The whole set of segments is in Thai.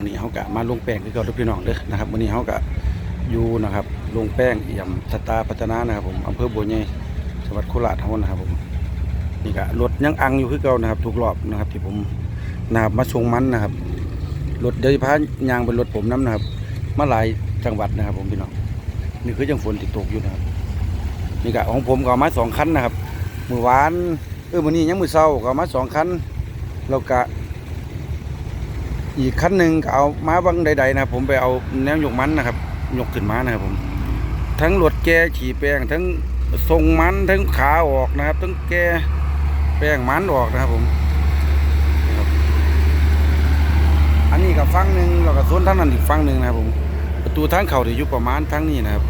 วันนี้เขากะมาลงแป้งคือเก่าทุกพี่น้องเด้อนะครับวันนี้เขากะอยู่นะครับลงแป้งเอี่ยมสตาพัฒนานะครับผมอำเภอบัวใหญ่จังหวัดโคราชเฮานะครับผมนี่กะรถยังอังอยู่คือเก่านะครับทุกรอบนะครับที่ผมนะครับมาชงมันนะครับรถเดี๋ยวจะพายางเป็นรถผมน้ำนะครับมาหลายจังหวัดนะครับ ผมพี่น้องนี่คือจังฝนติดตกอยู่นะครับนี่กะของผมก็มาสองคันนะครับมือวานเออมื้อนี้ยังมือเช้าก็มาสองคันแล้วกะ อีกคันหนึ่งก็เอาม้าบังใดๆนะครับผมไปเอาแนวหยกมันนะครับหยกขึ้นม้านะครับผม ทั้งรถแกขี่แป้งทั้งทรงมันทั้งขาออกนะครับ ทั้งแกแป้งมันออกนะครับผม อันนี้กับฟังหนึ่งแล้วก็โซนทั้งนั้นอีกฟังหนึ่งนะครับผม ประตูทางเข่าที่อยู่ประมาณทั้งนี้นะครับ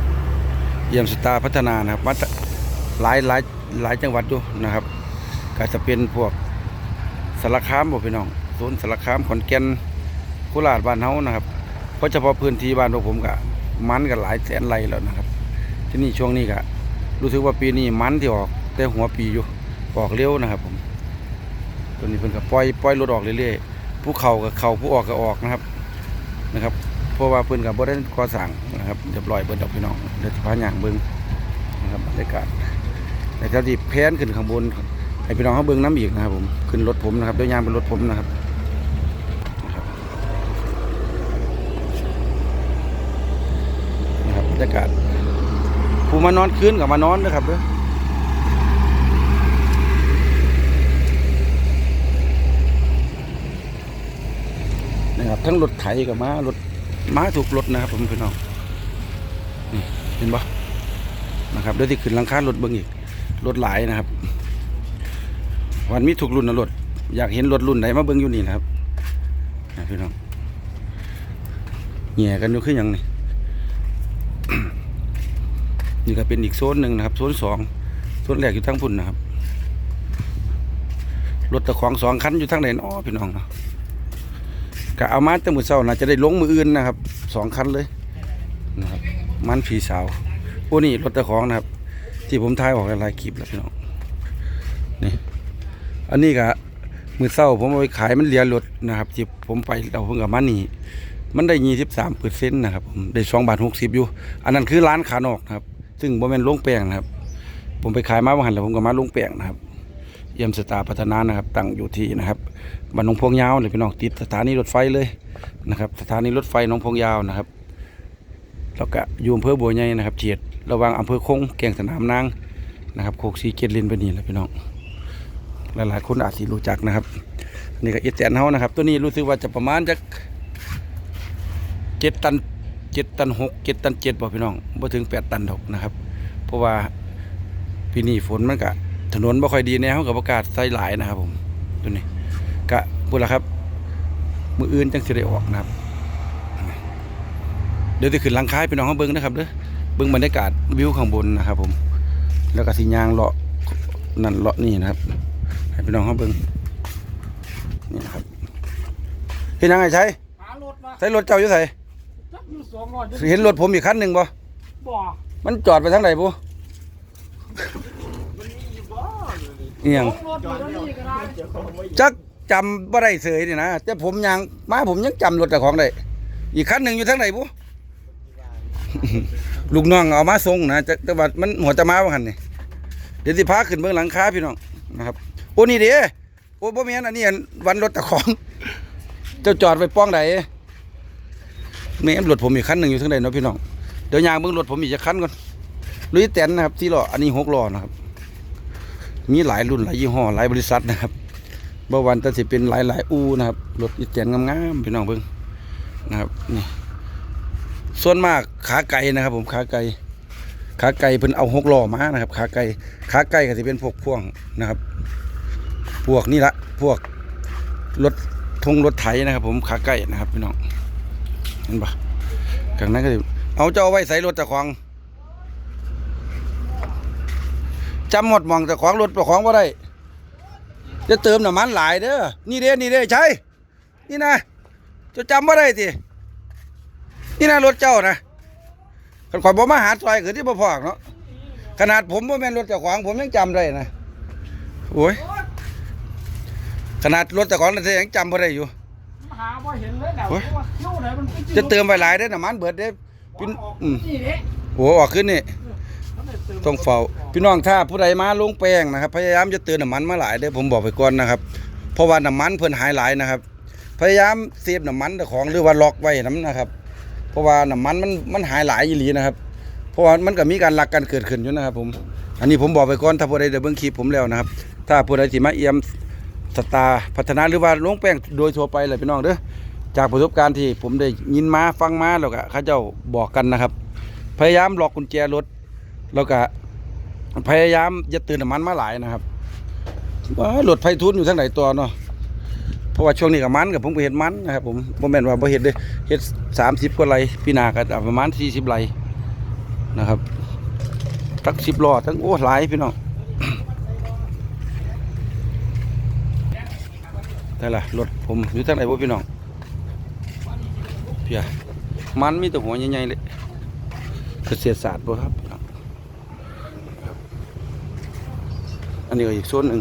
เยี่ยมสตาร์พัฒนานะครับมาจากหลายหลายหลายจังหวัดอยู่นะครับ ก็จะเป็นพวกสารคามบอกพี่น้องโซนสารคามขอนแก่น โคราชบ้านเฮานะครับเพราะเฉพาะพื้นที่บ้านของผมก็มันก็หลายแสนไร่แล้วนะครับ ที่นี่ช่วงนี้ก็รู้สึกว่าปีนี้มันที่ออกแต่หัวปีอยู่ออกเร็วนะครับ ผมตัวนี้เพิ่นก็ปล่อยปล่อยรถออกเรื่อยๆผู้เข้าก็เข้าผู้ออกก็ออกนะครับนะครับเพราะว่าเพิ่นก็บ่ได้ก่อสร้างนะครับเรียบร้อยเบิดดอกพี่น้องเดี๋ยวสิพาย่างเบิ่งนะครับบรรยากาศแต่ถ้าที่แพนขึ้นข้างบนให้พี่น้องเขาเบิ่งน้ำอีกนะครับผมขึ้นรถผมนะครับเดี๋ยวยางเป็นรถผมนะครับ นะค รยากาศผู้มานอนคืนกับมานอนนะครับเด้อนะครับทั้งรถไถกับม้ารถม้าถูกรถนะครับผมพี่น้องเห็นปะนะครับเดี๋ยวที่ขึ้นลังคารถเบิ้งอีกรถหลายนะครับ วันมีถูกรุ่นนะรถอยากเห็นรถรุ่นไหนมาเบิ้งอยู่นี่นะครับนะพี่น้องแง่กันอยู่ขึ้นย่างนี้ นี่ก็เป็นอีกโซนหนึ่งนะครับ โซนสองโซนแรกอยู่ทั้งพุ่นนะครับ รถตะของสองคันอยู่ทั้งไหนอ๋อพี่น้องเนาะกะเอามาตั้งมือเช้านะจะได้ลงมืออื่นนะครับสองคันเลยนะครับมันผีสาวโอ้นี่รถตะของนะครับ ที่ผมถ่ายออกหลายคลิปแล้วพี่น้องนี่อันนี้กะมือเช้าผมเอาไปขายมันเหลียรถนะครับที่ผมไปเราเพิ่งกับมันนี่ มันได้ยี่สิบสามเปอร์เซ็นต์นะครับผมได้สองบาทหกสิบอยู่ อันนั้นคือร้านขานอกนะครับ ซึ่งบ่แม่นลงแป้งนะครับ ผมไปขายมาบางหันแล้วผมก็มาลงแป้งนะครับเยี่ยมสตาพัฒนานะครับ ตั้งอยู่ที่นะครับบ้านหนองพวงยาวเลยพี่น้องติดสถานีรถไฟเลยนะครับ สถานีรถไฟหนองพวงยาวนะครับแล้วก็อยู่อำเภอบัวใหญ่นะครับเฉียดระหว่างอำเภอคงแก่งสนามนางนะครับโคกซีเกตลินไปนี่แหละพี่น้องหลายๆคนอาจสิรู้จักนะครับนี่ก็เอแตนเฮานะครับ ตัวนี้รู้สึกว่าจะประมาณจะ เจ็ดตันเจ็ดตันหกเจ็ดตันเจ็ดบ่พี่น้องบ่ถึงแปดตันดอกนะครับ เพราะว่าปีนี้ฝนมันกะถนนบ่ค่อยดีแน่เขากับประกาศใส่หลายนะครับผมตัวนี้กะพูดละครับ มืออื่นจังสิได้ออกนะครับ เดี๋ยวจะขึ้นหลังคายพี่น้องเขาเบิ้งนะครับเด้อเบิ้งบรรยากาศวิวข้างบนนะครับ ผม แล้วก็สิยางเลาะนั่นเลาะนี่นะครับให้พี่น้องเขาเบิ้งนี่นะครับเห็นยังไงใช้หารถมาใช้รถเจ้าอยู่ไสจัก อยู่สองร้อยเห็นรถผมอีกคันหนึ่งบ่บ่มันจอดไปทางไหนบุมันมีอยู่บ่เอียงสองรถอยู่แล้วนี่ก็ได้จักจำบ่ได้เสยนี่นะแต่ผมยังมาผมยังจำรถเจ้าของได้อีกคันหนึ่งอยู่ทางไหนบุลูกน้องเอามาส่งนะจะแต่ว่ามันหัวจะมาว่าหันนี่เดี๋ยวสิพาขึ้นเบื้องหลังคาพี่น้องนะครับโอ้นี่เด้โอ้บ่แม่นอันนี้อันวันรถเจ้าของ เจ้าจอดไว้ป้องใด แม่นรถผมอีกคันหนึ่งอยู่ทางใดเนาะพี่น้องเดี๋ยวยางเบิ่งรถผมอีกจะคันก่อนลุยแตนนะครับที่ล้ออันนี้หกล้อนะครับ มีหลายรุ่นหลายยี่ห้อหลายบริษัทนะครับบางวันแต่สิเป็นหลายหลายอูนะครับรถอีแตนงามๆพี่น้องเบิ่งนะครับนี่ส่วนมากขาไก่นะครับ ผมขาไก่ขาไก่เพิ่นเอาหกล้อมานะครับขาไก่ขาไก่ก็สิเป็นพวกพ่วงนะครับ พวกนี่ละพวกรถทงรถไถนะครับ ผมขาไก่นะครับพี่น้อง เห็นปะข้างนั้นก็เอาเจ้าไว้ใส่รถเจ้าของจำหมดมองเจ้าของรถเจ้าของว่าได้จะเติมน้ำมันหลายเด้อ นี่เด้นี่เด้ใช่ นี่นะจะจำว่าได้ทีนี่นะรถเจ้านะขันข่อยบ่มาหาซอยคือที่บ่พอกเนาะ ขนาดผมบ่าแม่นรถเจ้าของผมยังจำได้นะ โอ้ย ขนาดรถเจ้าของนั่นยังจำบ่ได้อยู่ หาว่าเห็นเลยแหละโอ้ย ว่าคิ้วไหนมันป็นจะเติมไว้หลายได้อน้ำมันเบิดเด้อพี่อืมนี่เด้โอ้ออกขึ้นนี่ต้องเฝ้าพี่น้องถ้าผู้ใดมาลงแป้งนะครับ พยายามจะเตือนน้ำมันมาหลายเด้อผมบอกไปก่อนนะครับ เพราะว่าน้ำมันเพิ่นหายหลายนะครับ พยายามเซฟน้ำมันเจ้าของหรือว่าล็อกไว้น้ำนะครับ เพราะว่าน้ำมันมันมันหายหลายอีหลีนะครับ เพราะว่ามันก็มีการลักกันเกิดขึ้นอยู่นะครับ ผม อันนี้ผมบอกไปก่อนถ้าผู้ใดได้เบิ่งคลิปผมแล้วนะครับ ถ้าผู้ใดสิมาเอี่ยม สตาร์พัฒนาหรือว่าลงแป้งโดยทั่วไปเลยพี่น้องเด้อจากประสบการณ์ที่ผมได้ยินมาฟังมาแล้วก็เขาเจ้าบอกกันนะครับ พยายามหลอกกุญแจรถแล้วก็พยายามอย่าตื่นน้ำมันมาหลายนะครับว่ารถไฟทุนอยู่ทางไหนตัวเนาะเพราะว่าช่วงนี้กับมันกับผมก็เห็นมันนะครับผมผมแม่นว่าบ่เห็นเด้เฮ็ดสามสิบกว่าไรพี่นาก็ประมาณสี่สิบไรนะครับทั้งสิบล้อทั้งโอ้หลายพี่น้อง แต่ละรถผมอยู่ทางไหนบ่พี่น้องเพียมันมีแต่หัวใหญ่ๆเลยเกษตรศาสตร์บ่ครับ อันนี้ก็อีกโซนหนึ่ง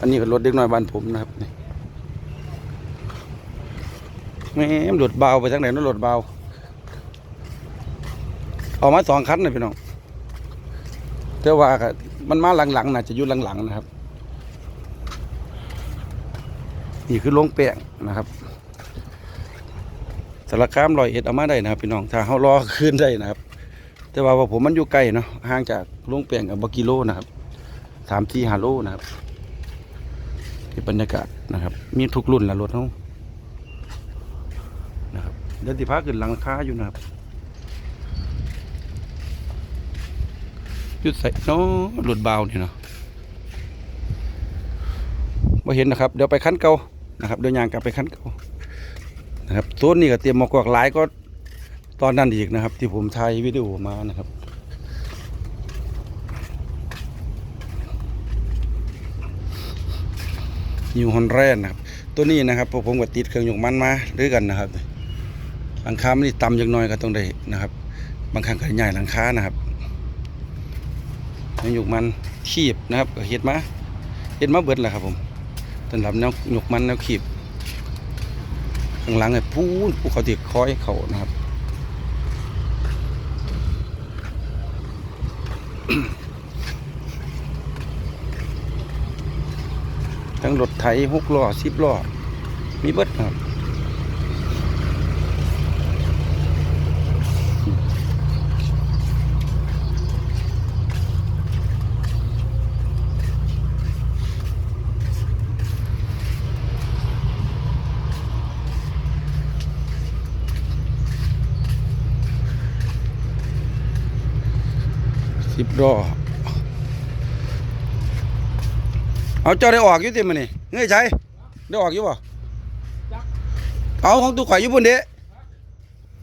อันนี้ก็รถเด็กน้อยบ้านผมนะครับนี่แม่รถเบาไปทางไหนนั่นรถเบาเอามาสองคันเลยพี่น้องแต่ว่ามันมาหลังๆน่ะจะอยู่หลังๆนะครับ นี่คือโรงแป้งนะครับสารคามลอยเอ็ดเอามาได้นะครับพี่น้องถ้าเขารอคืนได้นะครับ แต่ว่าผมมันอยู่ไกลเนาะห่างจากโรงแป้งกับบกิโลนะครับสามที่ฮาโลนะครับที่บรรยากาศนะครับ มีทุกรุ่นละรถเขานะครับเดินติพาขึ้นหลังคาอยู่นะครับหยุดใส่เนาะรถเบานี่เนาะมาเห็นนะครับ เดี๋ยวไปคันเก่า นะครับเดี๋ยวยางกลับไปคั้นเก่านะครับโซนนี้ก็เตรียมมอกกวากหลายก็ตอนนั้นอีกนะครับ ที่ผมถ่ายวิดีโอมานะครับนิวฮอนแรนนะครับ ตัวนี้นะครับพวกผมก็ติดเครื่องยกมันมาด้วยกันนะครับหลังคามันนี่ต่ำจังน้อยก็ต้องได้นะครับ บางครั้งก็ใหญ่หลังคานะครับเครื่องยกมันขีบนะครับก็เฮ็ดมาเฮ็ดมาเบิดแหละครับผม สำหรับแนวยกมันแนวขีบข้างหลังไอ้ปูนภูเขาติดคอยเขานะครับทั้งรถไถหกล้อสิบล้อมีเบิดครับ สิบล้อเอาเจ้าได้ออกอยู่ติมันนี่เงยใช่ได้ออกอยู่บ่เอาของตู้ข่อยอยู่พุ่นเด้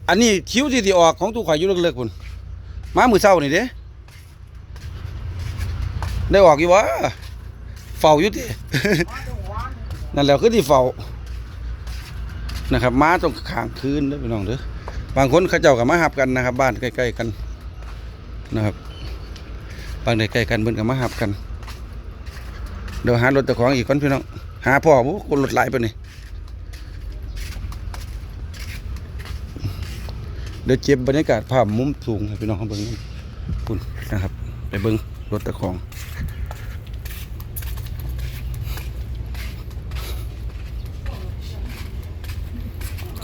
อันนี้คิ้วที่สิออกของตู้ข่อยอยู่เลิกๆพุ่นมามือเช้านี่เด้ได้ออกอยู่บ่เฝ้าอยู่ตินั่นแหละคือที่เฝ้านะครับมาต้องข้างคืนเด้อพี่น้องเด้อบางคนเขาเจ้าก็มาหับกันนะครับ บ้านใกล้ๆกันนะครับ บ้านใกล้กันเพิ่นก็มาหับกัน เดี๋ยวหารถเจ้าของอีกคนพี่น้อง หาพ่อบุคนรถไหลไปนี่เดี๋ยวเก็บบรรยากาศภาพมุมสูงให้พี่น้องเขาเบิ่งคุณนะครับ ไปเบิ่งรถเจ้าของ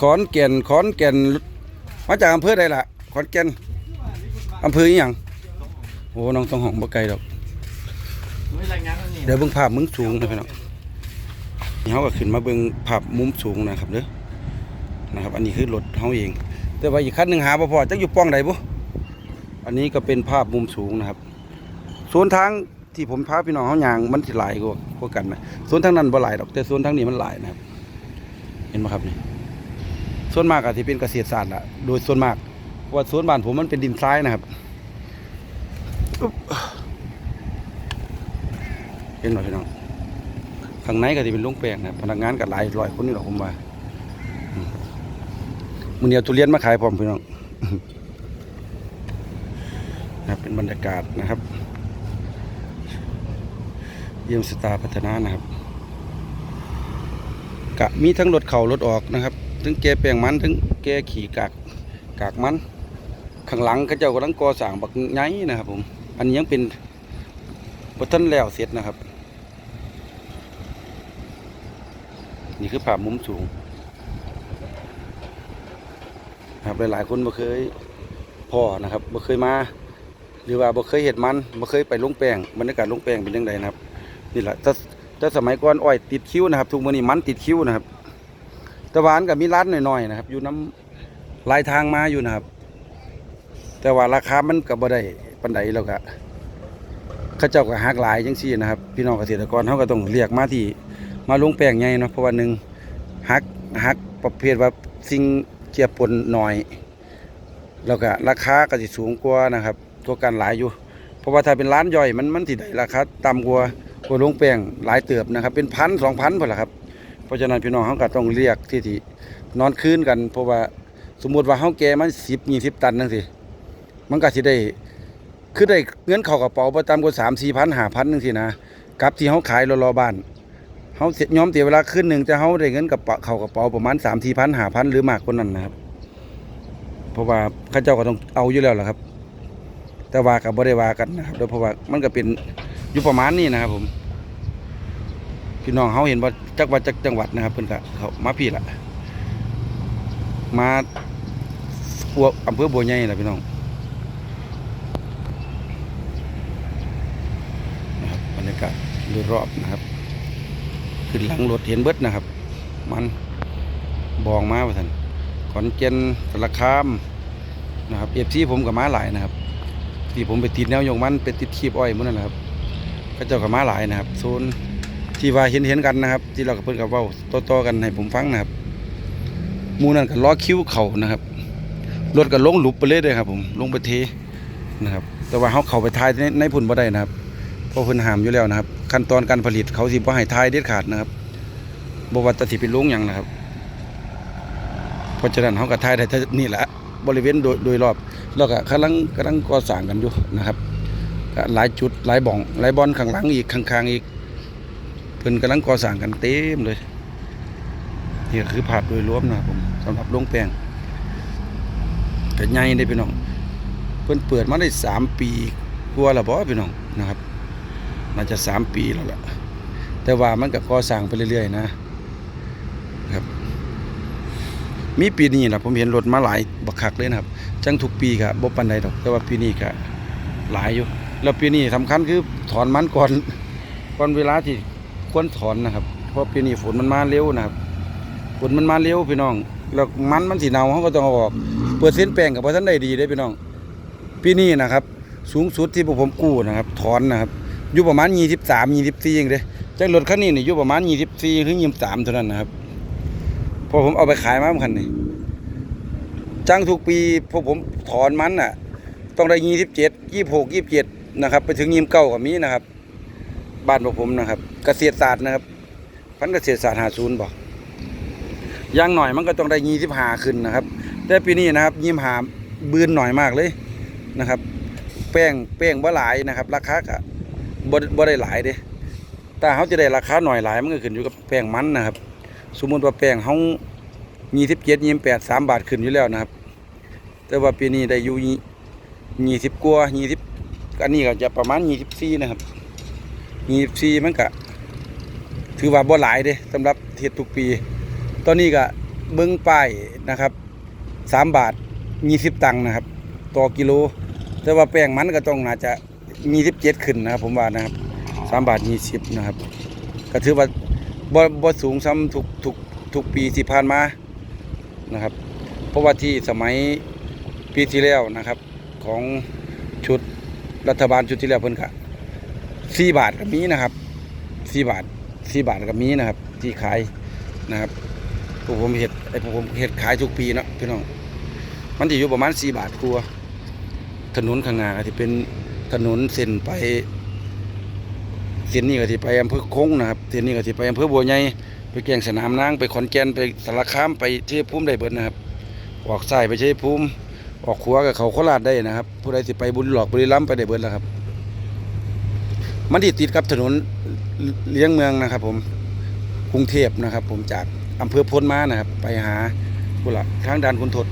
ขอนแก่นขอนแก่นมาจากอำเภอใดล่ะขอนแก่นอำเภออย่าง โอ้น้องต้องห้องบ่ไกลดอกไม่รายงานนี่เดี๋ยวเบิ่งภาพมุมสูงนะพี่น้องนี่เขาก็ขึ้นมาเบิ่งภาพมุมสูงนะครับเด้อนะครับ อันนี้คือรถเขาเอง แต่ว่าอีกคันหนึ่งหาบ่พอจักอยู่ป้องใดบ่อันนี้ก็เป็นภาพมุมสูงนะครับส่วนทางที่ผมพาพี่น้องเขาย่างมันสิหลายกว่ากว่ากันนะส่วนทางนั้นบ่หลายดอก แต่ส่วนทางนี้มันหลายนะครับ เห็นไหมครับนี่ส่วนมากอาจจะเป็นเกษตรศาสตร์ละโดยส่วนมากเพราะว่าส่วนบ้านผมมันเป็นดินทรายนะครับอุ๊บ เห็นหน่อยพี่น้องข้างในก็จะเป็นโรงแป้งนะพนักงานก็หลายร้อยคนนี่หรอกผมว่ามือเดียวทุเรียนมาขายพร้อมพี่น้องนะครับเป็นบรรยากาศนะครับ เยี่ยมสตาร์พัฒนานะครับกะมีทั้งรถเข่ารถออกนะครับทั้งแกแปลงมันทั้งแกขี่กากกากมันข้างหลังเขาเจ้ากำลังก่อสร้างบักไงนะครับผม อันนี้ยังเป็นบทันแล้วเสร็จนะครับ นี่คือภาพมุมสูง ครับหลายๆคนบ่เคยพ่อนะครับบ่เคยมา หรือว่าบ่เคยเห็ดมันบ่เคยไปลงแปลงบรรยากาศลงแปลงเป็นยังไงนะครับนี่แหละถ้าถ้าสมัยก่อนอ้อยติดคิ้วนะครับทุกมื้อนี้มันติดคิ้วนะครับตะวันก็มีร้านหน่อยๆนะครับ อยู่น้ำลายทางมาอยู่นะครับ แต่ว่าราคามันก็บ่ได้ ปานใดแล้วก็เขาเจ้าก็หักหลายจังซี่นะครับ พี่น้องเกษตรกรเขาก็ต้องเรียกมาที่มาลงแปลงใหญ่เนาะเพราะว่าหนึ่งหักหักประเภทว่าสิ่งเจียปนหน่อย แล้วก็ราคาก็สิสูงกว่านะครับ ตัวกันหลายอยู่ เพราะว่าถ้าเป็นร้านย่อยมันมันสิได้ราคาต่ำกว่ากว่าลงแป้งหลายเติบนะครับ เป็นพันสองพันพอละครับ เพราะฉะนั้นพี่น้องเขาก็ต้องเรียกที่ที่นอนคืนกัน เพราะว่าสมมติว่าเขาแก่มันสิบยี่สิบตันนั่นสิมันก็สิได้ คือได้เงินเข้ากระเป๋าประจำกว่าสามสี่พันห้าพันนึงสินะกับที่เขาขายรอรอบ้านเขาเสียยอมเสียเวลาคืนหนึ่งแต่เขาได้เงินกับเข้ากระเป๋าประมาณสามสี่พันห้าพันหรือมากกว่านั้นนะครับ เพราะว่าข้าเจ้าก็ต้องเอาอยู่แล้วล่ะครับ แต่ว่ากับบริวากันนะครับโดยเพราะว่ามันก็เป็นอยู่ประมาณนี้นะครับผมพี่น้องเขาเห็นว่าจักว่าจักจังหวัดนะครับเพิ่อนก็เขามาพี่ละมาอำเภอบัวใหญ่ละพี่น้องนะครับบรรยากาศโดยรอบนะครับขึ้นหลังรถเห็นเบิดนะครับ มันบองมาว่าท่านขอนแก่นสารคามนะครับเอฟซีผมกับม้าหลายนะครับ ที่ผมไปติดแนวยงมันไปติดคีบอ้อยมื้อนั่นแหละครับก็เจ้ากับม้าหลายนะครับโซนที่ว่าเห็นเห็นกันนะครับ ที่เรากับเพิ่นกับเว้าต่อๆกันให้ผมฟังนะครับมูนั่นก็ล้อคิ้วเข่านะครับรถก็ลงหลุบไปเลยเลยครับ ผมลงไปเทนะครับ แต่ว่าเขาเข้าไปทายในในพุ่นบ่ได้นะครับเพราะเพิ่นหามอยู่แล้วนะครับ ขั้นตอนการผลิตเขาสิบ่ให้ทายเด็ดขาดนะครับบว่าแตสิเป็นลุงหยังนะครับเพราะฉะนั้นเขาก็ทายได้แต่นี่แหละบริเวณโดยโดยรอบแล้วก็กำลังกำลังก่อสร้างกันอยู่นะครับหลายจุดหลายบ่องหลายบอลข้างหลังอีกข้างๆอีกเพิ่นกำลังก่อสร้างกันเต็มเลยนี่ก็คือภาพโดยรวมนะครับผมสำหรับโรงแป้งก็ใหญ่ได้พี่น้อง เพิ่นเปิดมาได้สามปีกว่าแล้วบ่พี่น้องนะครับ น่าจะสามปีแล้วล่ะแต่ว่ามันก็ก่อสร้างไปเรื่อยๆนะครับ มีปีนี้นะผมเห็นรถมาหลายบักคักเลยนะครับ จังทุกปีก็บ่ปานใดดอก แต่ว่าปีนี้ก็หลายอยู่ แล้วปีนี้สำคัญคือถอนมันก่อนก่อนเวลาที่ควรถอนนะครับ เพราะปีนี้ฝนมันมาเร็วนะครับ ฝนมันมาเร็วพี่น้อง แล้วมันมันสิเนาเขาก็ต้องเอาออกเปอร์เซ็นแป้งกับบ่ทันได้ดีเด้พี่น้อง ปีนี้นะครับ สูงสุดที่พวกผมกู้นะครับ ถอนนะครับ อยู่ประมาณ23 24เองเด้จักรถคันนี้เนี่อยู่ประมาณ24ถึง23เท่านั้นนะครับพอผมเอาไปขายมาเหมือนกันนี่จ้างทุกปีพวกผมถอนมันน่ะ ต้องได้ยี่สิบเจ็ดยี่หกยี่เจ็ดนะครับ ไปถึงยี่สิบเก้ากับมีนะครับ บ้านพวกผมนะครับเกษตรศาสตร์นะครับ พันเกษตรศาสตร์หาศูนย์บอกย่างหน่อยมันก็ต้องได้ยี่สิบห้าขึ้นนะครับ แต่ปีนี้นะครับยี่สิบห้าบืนหน่อยมากเลยนะครับ แป้งแป้งบ่หลายนะครับ ราคาก็ บ่บ่ได้หลายเด้แต่เขาจะได้ราคาหน่อยหลายมันก็ขึ้นอยู่กับแป้งมันนะครับ สมมุติว่าแป้งเฮายี่สิบเจ็ดยี่สิบแปดสามบาทขึ้นอยู่แล้วนะครับ แต่ว่าปีนี้ได้อยู่ยี่สิบกว่ายี่สิบอันนี้ก็จะประมาณยี่สิบสี่นะครับยี่สิบสี่มันก็ถือว่าบ่หลายเด้สำหรับเฮ็ดทุกปี ตอนนี้ก็เบิ้งป้ายนะครับสามบาทยี่สิบตังค์นะครับ ต่อกิโล แต่ว่าแป้งมันก็ต้องน่าจะ ยี่สิบเจ็ดขึ้นนะครับผมว่านะครับสามบาทยี่สิบนะครับ ก็ถือว่าบ่บ่สูงซ้ำทุกทุกทุกปีที่ผ่านมานะครับ เพราะว่าที่สมัยปีที่แล้วนะครับ ของชุดรัฐบาลชุดที่แล้วเพิ่นก็สี่บาทก็มีนะครับสี่บาทสี่บาทก็มีนะครับ ที่ขายนะครับพวกผมเห็ดไอ้พวกผมเห็ดขายทุกปีเนาะพี่น้องมันจะอยู่ประมาณสี่บาทกลัวถนนข้างหน้าก็ที่เป็น ถนนเส้นไปเส้นนี้ก็ที่ไปอำเภอคงนะครับเส้นนี้ก็ที่ไปอำเภอบัวใหญ่ไปแก่งสนามนางไปขอนแก่นไปสารคามไปเชียภูมิได้เบิดนะครับ ออกซ้ายไปเชียภูมิ ออกขวากับเขาโคราชได้นะครับ ผู้ใดสิไปบุญหลอกบุรีรัมย์ไปได้เบิดแล้วครับ มันที่ติดกับถนนเลี้ยงเมืองนะครับ ผมกรุงเทพนะครับ ผมจากอำเภอพลมานะครับ ไปหาพุ่นละทางด่านคุณทศ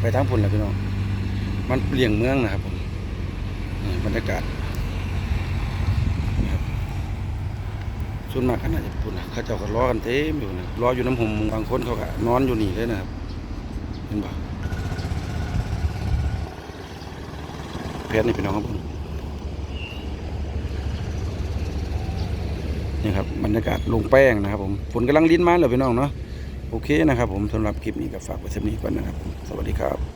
ไปทางพุ่นละพี่น้องมันเปลี่ยงเมืองนะครับผม บรรยากาศครับส่วนมากขนาดจะพุ่นนะเขาเจ้าก็รอกันเต็มอยู่นะรออยู่น้ำห่มบางคนเขาก็นอนอยู่นี่เลยนะครับเห็นปะแพทย์นี่พี่น้องครับผมนี่ครับบรรยากาศลงแป้งนะครับผมฝนกำลังลิ้นมาเลยพี่น้องเนาะโอเคนะครับผมสำหรับคลิปนี้ก็ฝากไว้เท่านี้ก่อนนะครับ สวัสดีครับ